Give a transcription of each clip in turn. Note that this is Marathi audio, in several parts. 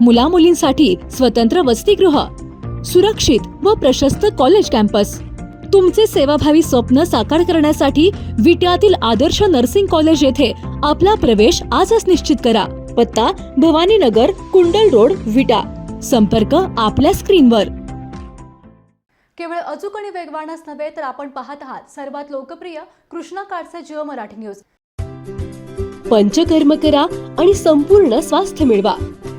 मुला मुलींसाठी स्वतंत्र वसतिगृह सुरक्षित व प्रशस्त कॉलेज कॅम्पस तुमचे सेवाभावी स्वप्न साकार करण्यासाठी विट्यातील आदर्श नर्सिंग कॉलेज येथे आपला प्रवेश आजच निश्चित करा. पत्ता भवानीनगर कुंडल रोड विटा. संपर्क आपल्या स्क्रीनवर. केवळ अचूक आणि वेगवानच नव्हे तर आपण पाहत आहात सर्वात लोकप्रिय कृष्णा काडसे जिओ मराठी न्यूज पंचकर्म करा आणि संपूर्ण स्वास्थ्य मिळवा.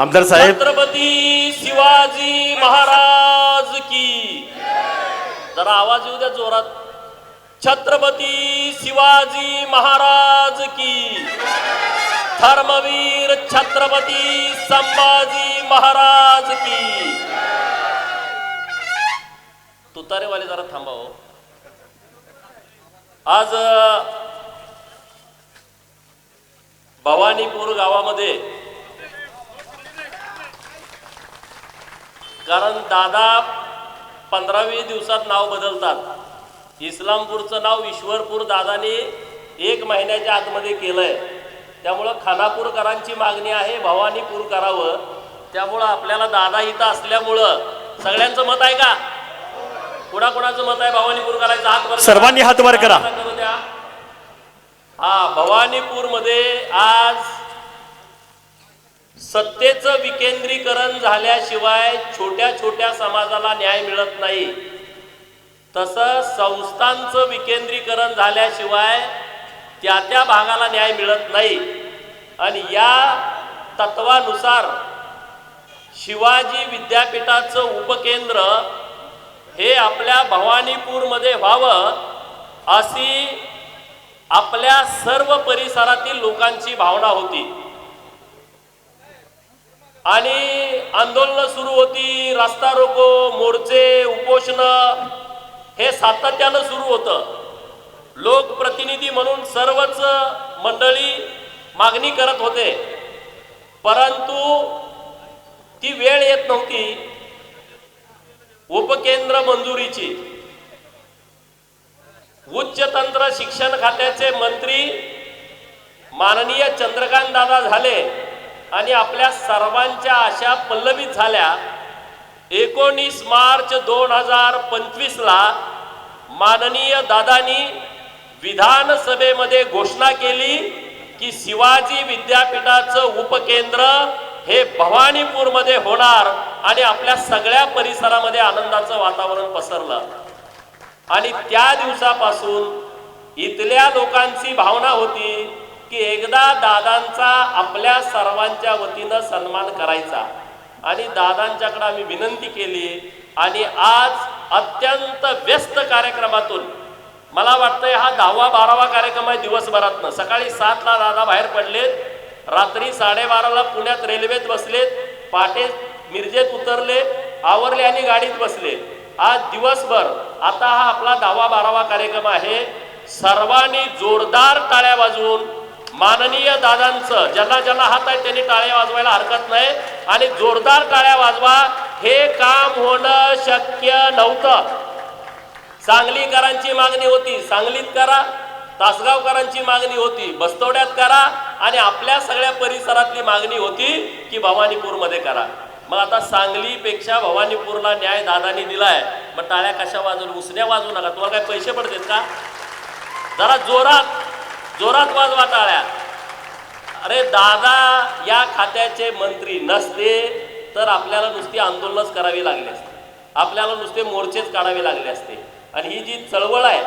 आमदार साहेब. छत्रपती शिवाजी महाराज की. जरा आवाज येऊ द्या जोरात. छत्रपती शिवाजी महाराज की. धर्मवीर छत्रपती संभाजी महाराज की. तुतारेवाले जरा थांबाव हो. आज भवानीपूर गावामध्ये कारण दादा पंधरावी दिवसात नाव बदलतात. इस्लामपूरचं नाव ईश्वरपूर दादाने एक महिन्याच्या आतमध्ये केलंय. त्यामुळं खानापूरकरांची मागणी आहे भवानीपूर करावं. त्यामुळं आपल्याला दादा इथं असल्यामुळं सगळ्यांचं मत आहे का? कुणाकुणाचं मत आहे भवानीपूर करायचं? हात. सर्वांनी हात वर करा. हा भवानीपूरमध्ये आज सत्तेचं विकेंद्रीकरण झाल्याशिवाय छोट्या छोट्या समाजाला न्याय मिळत नाही. तसं संस्थांचं विकेंद्रीकरण झाल्याशिवाय त्या त्या भागाला न्याय मिळत नाही. आणि या तत्वानुसार शिवाजी विद्यापीठाचं उपकेंद्र हे आपल्या भवानीपूरमध्ये व्हावं अशी आपल्या सर्व परिसरातील लोकांची भावना होती. आणि आंदोलनं सुरू होती रास्ता रोको मोर्चे उपोषण हे सातत्यानं सुरू होतं. लोकप्रतिनिधी म्हणून सर्वच मंडळी मागणी करत होते. परंतु ती वेळ येत नव्हती. उपकेंद्र मंजुरीची. उच्च तंत्र शिक्षण खात्याचे मंत्री माननीय चंद्रकांत दादा झाले. आणि आपल्या सर्वांच्या आशा पल्लवित झाल्या. एकोणीस मार्च दोन हजार पंचवीसला माननीय दादानी विधानसभेमध्ये घोषणा केली की शिवाजी विद्यापीठाचं उपकेंद्र हे भवानीपूरमध्ये होणार आणि आपल्या सगळ्या परिसरामध्ये आनंदाचं वातावरण पसरलं. आणि त्या दिवसापासून इथल्या लोकांची भावना होती की एकदा दादांचा आपल्या सर्वांच्या वतीनं सन्मान करायचा. आणि दादांच्याकडे आम्ही विनंती केली आणि आज अत्यंत व्यस्त कार्यक्रमातून मला वाटतंय हा दहावा बारावा कार्यक्रम आहे दिवसभरातनं. सकाळी सातला दादा बाहेर पडलेत रात्री साडेबाराला पुण्यात रेल्वेत बसलेत पाटे मिरजेत उतरले आवरले आणि गाडीत बसले आज दिवसभर आता हा आपला दहावा बारावा कार्यक्रम आहे. सर्वांनी जोरदार टाळ्या वाजवून माननीय दादांचं ज्यांना ज्यांना हात आहे त्यांनी टाळ्या वाजवायला हरकत नाही. आणि जोरदार टाळ्या वाजवा हे काम होणं शक्य नव्हतं. सांगलीकरांची मागणी होती सांगलीत करा तासगावकरांची मागणी होती बस्तवड्यात करा आणि आपल्या सगळ्या परिसरातली मागणी होती की भवानीपूरमध्ये करा. मग आता सांगलीपेक्षा भवानीपूरला न्याय दादानी दिलाय. मग टाळ्या कशा वाजवून उसण्या वाजवू नका. तुम्हाला काय पैसे पडतात का? जरा जोरात. जोरात वाजवा टाळ्या अरे दादा या खात्याचे मंत्री नसते तर आपल्याला नुसती आंदोलनच करावी लागली असते. आपल्याला नुसते मोर्चेच काढावे लागले असते. आणि ही जी चळवळ आहे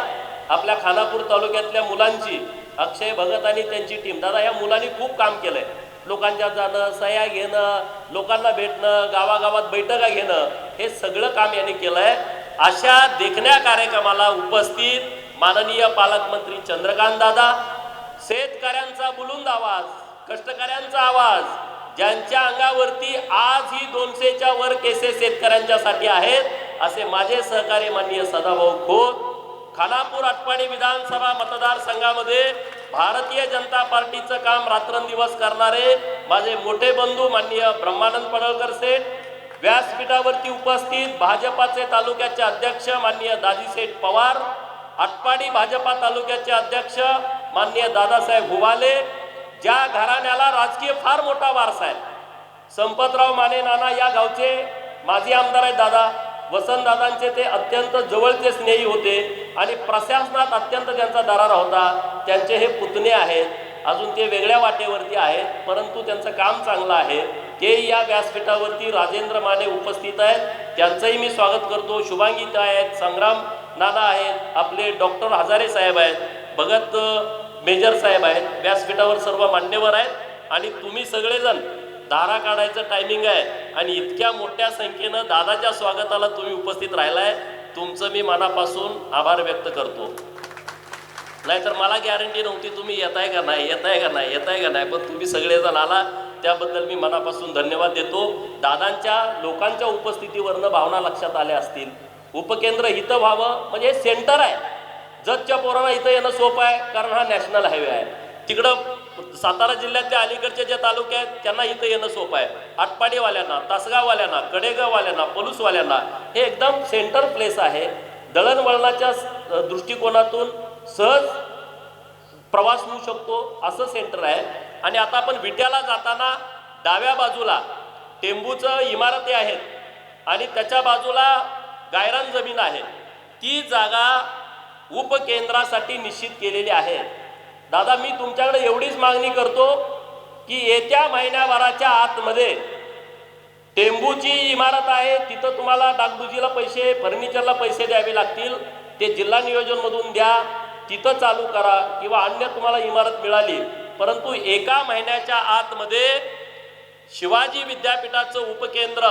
आपल्या खानापूर तालुक्यातल्या मुलांची अक्षय भगत आणि त्यांची टीम दादा या मुलांनी खूप काम केलंय. लोकांच्या जाणं सह्या घेणं लोकांना भेटणं गावागावात बैठका घेणं हे सगळं काम यांनी केलंय. अशा देखण्या कार्यक्रमाला उपस्थित माननीय पालकमंत्री चंद्रकांत दादा शेतकऱ्यांचा बुलुंद आवाज कष्टकऱ्यांचा आवाज ज्यांच्या अंगावरती आज ही दोनशेच्या वर केसेस शेतकऱ्यांच्यासाठी आहेत असे माझे सहकारी माननीय सदाभाऊ खोत खानापूर आटपाडी विधानसभा मतदारसंघामध्ये भारतीय जनता पार्टीचं काम रात्रंदिवस करणारे माझे मोठे बंधू माननीय ब्रह्मानंद पडळकर सेठ व्यासपीठावरती उपस्थित भाजपाचे तालुक्याचे अध्यक्ष माननीय दाजीसेठ पवार आटपाडी भाजपा तालुक्याचे अध्यक्ष माननीय दादासाहेब हुवाले ज्या घराण्याला राजकीय फार मोठा वारसा आहे. संपतराव माने नाना या गावचे माजी आमदार आहेत दादा. वसंतदादांचे ते अत्यंत जवळचे स्नेही होते आणि प्रशासनात अत्यंत त्यांचा दरारा होता. त्यांचे हे पुतणे आहेत. अजून ते वेगळ्या वाटेवरती आहेत परंतु त्यांचं काम चांगलं आहे. ते या व्यासपीठावरती राजेंद्र माने उपस्थित आहेत. त्यांचंही मी स्वागत करतो. शुभांगीता आहेत संग्राम नाना आहेत आपले डॉक्टर हजारे साहेब आहेत. भगत मेजर साहेब आहेत व्यासपीठावर सर्व मान्यवर आहेत आणि तुम्ही सगळेजण दारा काढायचं टायमिंग आहे आणि इतक्या मोठ्या संख्येनं दादाच्या स्वागताला तुम्ही उपस्थित राहिलाय. तुमचं मी मनापासून आभार व्यक्त करतो. नाहीतर मला गॅरंटी नव्हती तुम्ही येताय का नाही येताय का नाही येताय का नाही पण तुम्ही सगळेजण आला. त्याबद्दल मी मनापासून धन्यवाद देतो. दादांच्या लोकांच्या उपस्थितीवरनं भावना लक्षात आल्या असतील. उपकेंद्र इथं व्हावं म्हणजे सेंटर आहे. जतच्या पोरांना इथं येणं सोपं आहे कारण हा नॅशनल हायवे आहे. तिकडं सातारा जिल्ह्यातल्या अलीकडचे जे तालुके आहेत त्यांना इथं येणं सोपं आहे. आटपाडीवाल्यांना तासगाववाल्यांना कडेगाववाल्यांना पलूसवाल्यांना हे एकदम सेंटर प्लेस आहे. दळणवळणाच्या दृष्टिकोनातून सहज प्रवास होऊ शकतो असं सेंटर आहे. आणि आता आपण विट्याला जाताना डाव्या बाजूला टेंबूचं इमारती आहेत. आणि त्याच्या बाजूला गायरान जमीन आहे. ती जागा उपकेंद्रासाठी निश्चित केलेली आहे. दादा मी तुमच्याकडे एवढीच मागणी करतो की येत्या महिन्याभराच्या आतमध्ये टेंबूची इमारत आहे तिथं तुम्हाला डागडुजीला पैसे फर्निचरला पैसे द्यावे लागतील. ते जिल्हा नियोजनमधून द्या तिथं चालू करा किंवा अन्य तुम्हाला इमारत मिळाली. परंतु एका महिन्याच्या आतमध्ये शिवाजी विद्यापीठाचं उपकेंद्र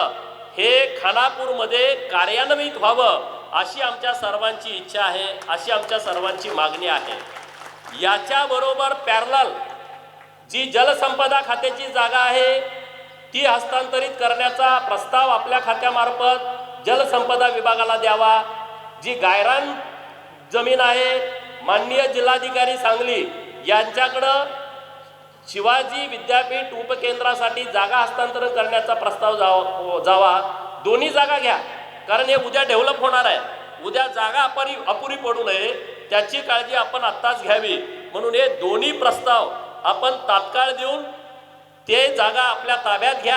हे खानापूरमध्ये कार्यान्वित व्हावं. अशी आमच्या सर्वांची इच्छा आहे अशी आमच्या सर्वांची मागणी आहे. याच्याबरोबर पॅरल जी जलसंपदा खात्याची जागा आहे ती हस्तांतरित करण्याचा प्रस्ताव आपल्या खात्यामार्फत जलसंपदा विभागाला द्यावा. जी गायरान जमीन आहे माननीय जिल्हाधिकारी सांगली यांच्याकडं शिवाजी विद्यापीठ उपकेंद्रासाठी जागा हस्तांतरण करण्याचा प्रस्ताव जावा जावा. दोन्ही जागा घ्या. कारण हे उद्या डेव्हलप होणार आहे. उद्या जागा आपण अपुरी पडू नये. त्याची काळजी आपण आत्ताच घ्यावी. म्हणून हे दोन्ही प्रस्ताव आपण तात्काळ देऊन ते जागा आपल्या ताब्यात घ्या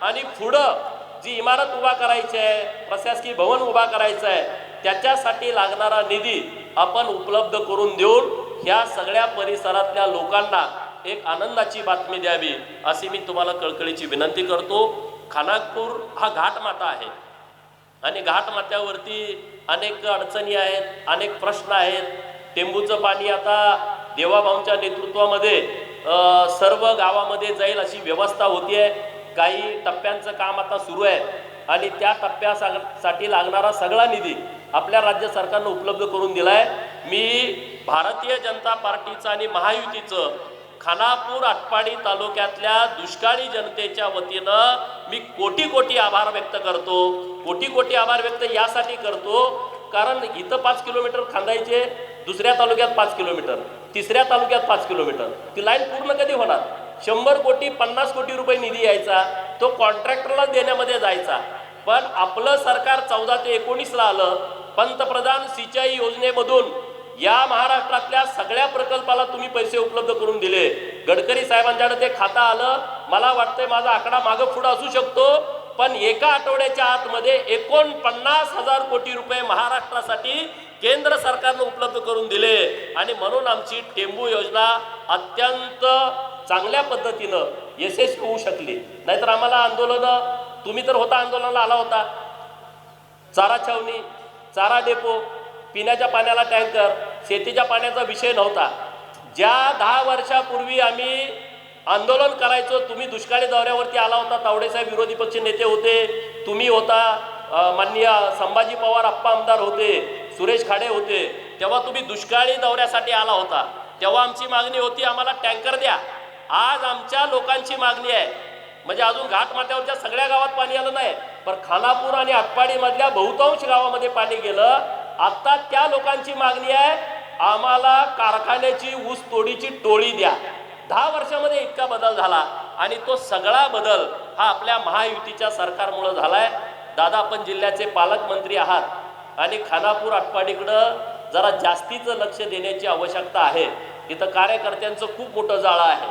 आणि पुढं जी इमारत उभा करायची आहे प्रशासकीय भवन उभा करायचं आहे त्याच्यासाठी लागणारा निधी आपण उपलब्ध करून देऊन ह्या सगळ्या परिसरातल्या लोकांना एक आनंदाची बातमी द्यावी अशी मी तुम्हाला कळकळीची विनंती करतो. खानापूर हा घाटमाता आहे. आणि घाटमाथ्यावरती अनेक अडचणी आहेत अनेक प्रश्न आहेत. टेंबूचं पाणी आता देवाभाऊंच्या नेतृत्वामध्ये सर्व गावामध्ये जाईल अशी व्यवस्था होती आहे काही टप्प्यांचं काम आता सुरू आहे आणि त्या टप्प्यासाठी लागणारा सगळा निधी आपल्या राज्य सरकारनं उपलब्ध करून दिला आहे मी भारतीय जनता पार्टीचं आणि महायुतीचं खानापूर आटपाडी तालुक्यातल्या दुष्काळी जनतेच्या वतीनं मी कोटी कोटी आभार व्यक्त करतो. कोटी कोटी आभार व्यक्त यासाठी करतो कारण इथं पाच किलोमीटर खांदायचे दुसऱ्या तालुक्यात पाच किलोमीटर तिसऱ्या तालुक्यात पाच किलोमीटर. ती लाईन पूर्ण कधी होणार? शंभर कोटी पन्नास कोटी रुपये निधी यायचा तो कॉन्ट्रॅक्टरला देण्यामध्ये जायचा. पण आपलं सरकार चौदा ते एकोणीसला आलं पंतप्रधान सिंचाई योजनेमधून या महाराष्ट्रातल्या सगळ्या प्रकल्पाला तुम्ही पैसे उपलब्ध करून दिले. गडकरी साहेबांच्याकडे ते खातं आलं. मला वाटतंय माझा आकडा मागं पुढं असू शकतो. पण एका आठवड्याच्या आतमध्ये एकोणपन्नास हजार कोटी रुपये महाराष्ट्रासाठी केंद्र सरकारनं उपलब्ध करून दिले. आणि म्हणून आमची टेंबू योजना अत्यंत चांगल्या पद्धतीनं यशस्वी होऊ शकली. नाहीतर आम्हाला आंदोलनं तुम्ही तर होता आंदोलनाला आला होता. चारा छावणी चारा डेपो पिण्याच्या पाण्याला टँकर शेतीच्या पाण्याचा विषय नव्हता. ज्या दहा वर्षापूर्वी आम्ही आंदोलन करायचो तुम्ही दुष्काळी दौऱ्यावरती आला होता तावडेसाहेब विरोधी पक्ष नेते होते तुम्ही होता माननीय संभाजी पवार आप्पा आमदार होते सुरेश खाडे होते तेव्हा तुम्ही दुष्काळी दौऱ्यासाठी आला होता. तेव्हा आमची मागणी होती आम्हाला टँकर द्या. आज आमच्या लोकांची मागणी आहे. म्हणजे अजून घाटमाथ्यावरच्या सगळ्या गावात पाणी आलं नाही पण खानापूर आणि आटपाडीमधल्या बहुतांश गावामध्ये पाणी गेलं. आत्ता त्या लोकांची मागणी आहे आम्हाला कारखान्याची ऊस तोडीची टोळी द्या. दहा वर्षामध्ये इतका बदल झाला आणि तो सगळा बदल हा आपल्या महायुतीच्या सरकारमुळं झालाय. दादा आपण जिल्ह्याचे पालकमंत्री आहात आणि खानापूर आटपाडीकडं जरा जास्तीचं लक्ष देण्याची आवश्यकता आहे. इथं कार्यकर्त्यांचं खूप मोठं जाळं आहे.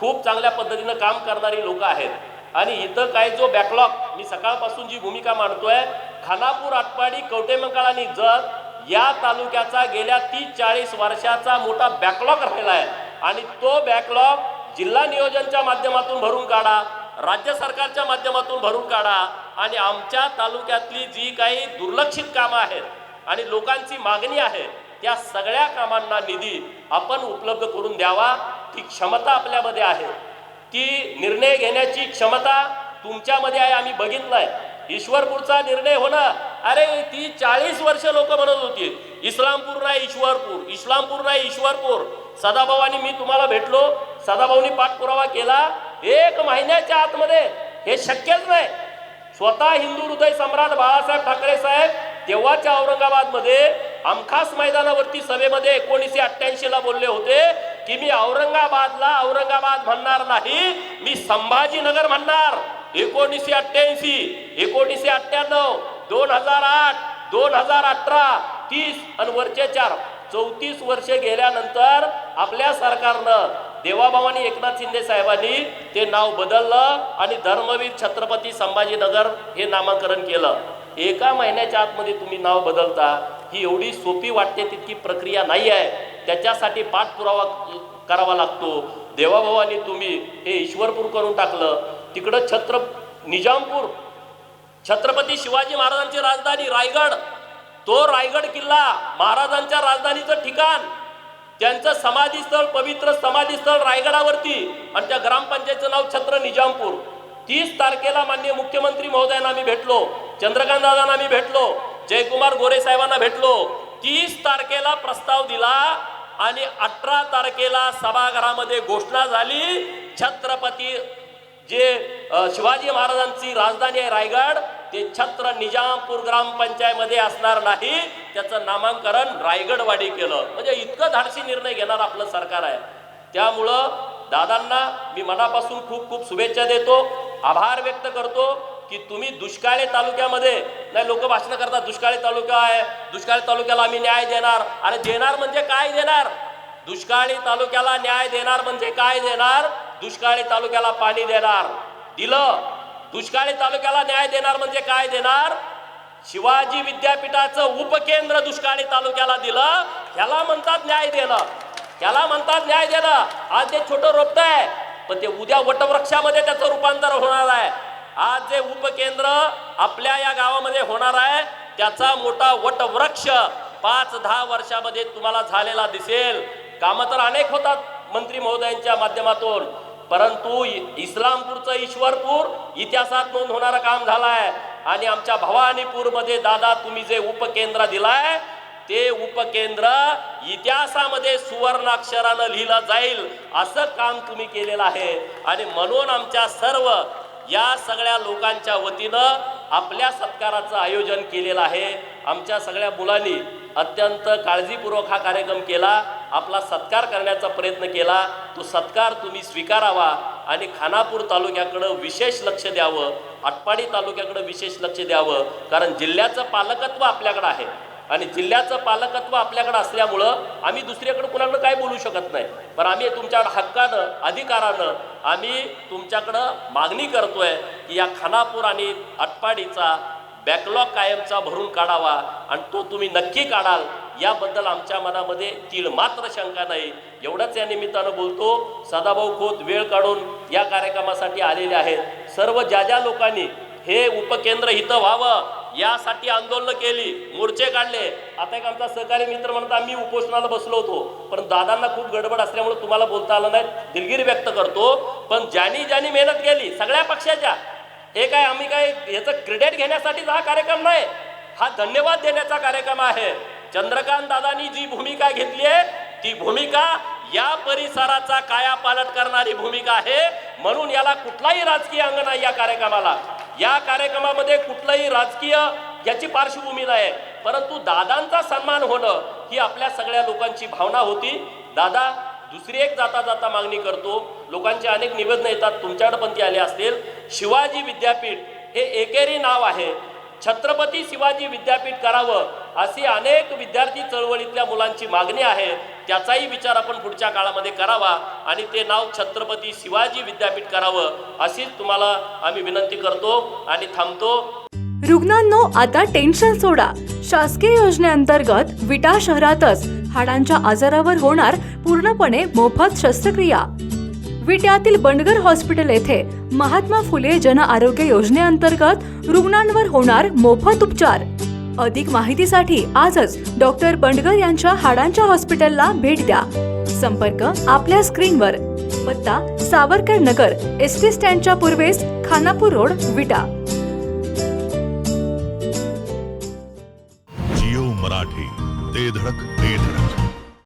खूप चांगल्या पद्धतीनं काम करणारी लोक आहेत. आणि इथं काय जो बॅकलॉग मी सकाळपासून जी भूमिका मांडतोय खानापूर आटपाडी कवटेमंकाळ आणि जत या तालुक्याचा गेल्या तीस चाळीस वर्षाचा मोठा बॅकलॉग राहिला आहे. आणि तो बॅकलॉग जिल्हा नियोजनच्या माध्यमातून भरून काढा राज्य सरकारच्या माध्यमातून भरून काढा आणि आमच्या तालुक्यातली जी काही दुर्लक्षित कामं आहेत आणि लोकांची मागणी आहे त्या सगळ्या कामांना निधी आपण उपलब्ध करून द्यावा. ती क्षमता आपल्यामध्ये आहे. ती निर्णय घेण्याची क्षमता तुमच्यामध्ये आहे आम्ही बघितलंय. ईश्वरपूरचा निर्णय होणं अरे ती चाळीस वर्ष लोक म्हणत होती. इस्लामपूर नाही ईश्वरपूर. इस्लामपूर नाही ईश्वरपूर. सदाभावानी मी तुम्हाला भेटलो. सदाभाऊनी पाठपुरावा केला. एक महिन्याच्या आतमध्ये हे शक्यच नाही. स्वतः हिंदू हृदय सम्राट बाळासाहेब ठाकरे साहेब तेव्हाच्या औरंगाबादमध्ये आमखास मैदानावरती सभेमध्ये एकोणीसशे अठ्ठ्याऐंशी ला बोलले होते की मी औरंगाबादला औरंगाबाद म्हणणार नाही मी संभाजीनगर म्हणणार. एकोणीसशे अठ्ठ्याऐंशी एकोणीसशे अठ्ठ्याण्णव. दोन हजार आठ दोन हजार अठरा तीस आणि वरचे चार. चौतीस वर्ष गेल्यानंतर आपल्या सरकारनं देवाभावानी एकनाथ शिंदे साहेबांनी ते नाव बदललं आणि धर्मवीर छत्रपती संभाजीनगर हे नामकरण केलं. एका महिन्याच्या आतमध्ये तुम्ही नाव बदलता. ही एवढी सोपी वाटते तितकी प्रक्रिया नाही आहे. त्याच्यासाठी पाठपुरावा करावा लागतो. देवाभावानी तुम्ही हे ईश्वरपूर करून टाकलं. तिकडं छत्र निजामपूर छत्रपती शिवाजी महाराजांची राजधानी रायगड. तो रायगड किल्ला महाराजांच्या राजधानीचं ठिकाण. त्यांचं समाधीस्थळ पवित्र समाधीस्थळ रायगडावरती आणि त्या ग्रामपंचायतचं नाव छत्र निजामपूर. तीस तारखेला माननीय मुख्यमंत्री महोदयांना आम्ही भेटलो चंद्रकांत दादांना आम्ही भेटलो जयकुमार गोरे साहेबांना भेटलो. तीस तारखेला प्रस्ताव दिला आणि अठरा तारखेला सभागृहामध्ये घोषणा झाली छत्रपती जे शिवाजी महाराजांची राजधानी आहे रायगड ते छत्र निजामपूर ग्रामपंचायतमध्ये असणार नाही. त्याचं नामांकन रायगडवाडी केलं. म्हणजे इतकं धाडसी निर्णय घेणार आपलं सरकार आहे. त्यामुळं दादांना मी मनापासून खूप खूप शुभेच्छा देतो. आभार व्यक्त करतो की तुम्ही दुष्काळी तालुक्यामध्ये नाही लोक भाषण करतात दुष्काळी तालुका आहे दुष्काळी तालुक्याला आम्ही न्याय देणार. आणि देणार म्हणजे काय देणार? दुष्काळी तालुक्याला न्याय देणार म्हणजे काय देणार? दुष्काळी तालुक्याला पाणी देणार. दिलं. दुष्काळी तालुक्याला न्याय देणार म्हणजे काय देणार? शिवाजी विद्यापीठाचं उपकेंद्र दुष्काळी तालुक्याला दिलं. ह्याला म्हणतात न्याय देणं. ह्याला म्हणतात न्याय देणं. आज ते छोटं रोपट आहे पण ते उद्या वटवृक्षामध्ये त्याचं रूपांतर होणार आहे. आज जे उपकेंद्र आपल्या या गावामध्ये होणार आहे त्याचा मोठा वटवृक्ष पाच दहा वर्षामध्ये तुम्हाला झालेला दिसेल. कामं तर अनेक होतात मंत्री महोदयांच्या माध्यमातून परंतु इ- इस्लामपूरचं ईश्वरपूर इतिहासात नोंद होणारं काम झालंय. आणि आमच्या भवानीपूरमध्ये दादा तुम्ही जे उपकेंद्र दिलाय ते उपकेंद्र इतिहासामध्ये सुवर्णाक्षरानं लिहिलं जाईल. असं काम तुम्ही केलेलं आहे. आणि म्हणून आमच्या सर्व या सगळ्या लोकांच्या वतीनं आपल्या सत्काराचं आयोजन केलेलं आहे. आमच्या सगळ्या मुलांनी अत्यंत काळजीपूर्वक हा कार्यक्रम केला. आपला सत्कार करण्याचा प्रयत्न केला तो सत्कार तुम्ही स्वीकारावा आणि खानापूर तालुक्याकडं विशेष लक्ष द्यावं आटपाडी तालुक्याकडं विशेष लक्ष द्यावं कारण जिल्ह्याचं पालकत्व आपल्याकडं आहे. आणि जिल्ह्याचं पालकत्व आपल्याकडं असल्यामुळं आम्ही दुसऱ्याकडं कुणाकडं काय बोलू शकत नाही. पण आम्ही तुमच्या हक्कानं अधिकारानं आम्ही तुमच्याकडं मागणी करतोय की या खानापूर आणि आटपाडीचा बॅकलॉग कायमचा भरून काढावा आणि तो तुम्ही नक्की काढाल. याबद्दल आमच्या मनामध्ये तीळ मात्र शंका नाही. एवढंच या निमित्तानं बोलतो सदाभाऊ खोत वेळ काढून या कार्यक्रमासाठी आलेले आहेत. सर्व ज्या ज्या लोकांनी हे उपकेंद्र इथं व्हावं यासाठी आंदोलन केली मोर्चे काढले. आता एक आमचा सहकारी मित्र म्हणता आम्ही उपोषणाला बसलो होतो. पण दादांना खूप गडबड असल्यामुळे तुम्हाला बोलता आलं नाही दिलगिरी व्यक्त करतो. पण ज्यांनी ज्यांनी मेहनत केली सगळ्या पक्षाच्या हे काय आम्ही काय याचं क्रेडिट घेण्यासाठीच हा कार्यक्रम नाही हा धन्यवाद देण्याचा कार्यक्रम आहे. चंद्रकांत दादांनी जी भूमिका घेतली आहे ती भूमिका या परिसराचा कायापालट करणारी भूमिका आहे. म्हणून याला कुठलाही राजकीय अंग नाही या कार्यक्रमाला. या कार्यक्रमामध्ये कुठलंही राजकीय याची पार्श्वभूमी नाही. परंतु दादांचा सन्मान होणं ही आपल्या सगळ्या लोकांची भावना होती. दादा दुसरी एक जाता जाता मागणी करतो. लोकांचे अनेक निवेदन येतात तुमच्याकडे पण ती आले असतील. शिवाजी विद्यापीठ हे एकेरी नाव आहे. छत्रपती शिवाजी विद्यापीठ करावं अशी अनेक विद्यार्थी चळवळीतल्या मुलांची मागणी आहे. त्याचाही विचार आपण पुढच्या काळामध्ये करावा आणि ते नाव छत्रपती शिवाजी विद्यापीठ करावं अशीच तुम्हाला आम्ही विनंती करतो आणि थांबतो. रुग्णांनो आता टेन्शन सोडा. शासकीय योजनेअंतर्गत विटा शहरातच हाडांच्या आजारावर होणार पूर्णपणे मोफत शस्त्रक्रिया. विट्यातील बंडगर हॉस्पिटल येथे महात्मा फुले जन आरोग्य योजनेअंतर्गत रुग्णांवर होणार मोफत उपचार. अधिक माहितीसाठी आजच डॉक्टर बंडगर यांच्या हाडांच्या हॉस्पिटलला भेट द्या. संपर्क आपल्या स्क्रीनवर. पत्ता सावरकर नगर एस टी स्टँडच्या पूर्वेस खानापूर रोड विटा. जिओ मराठी ते धडक.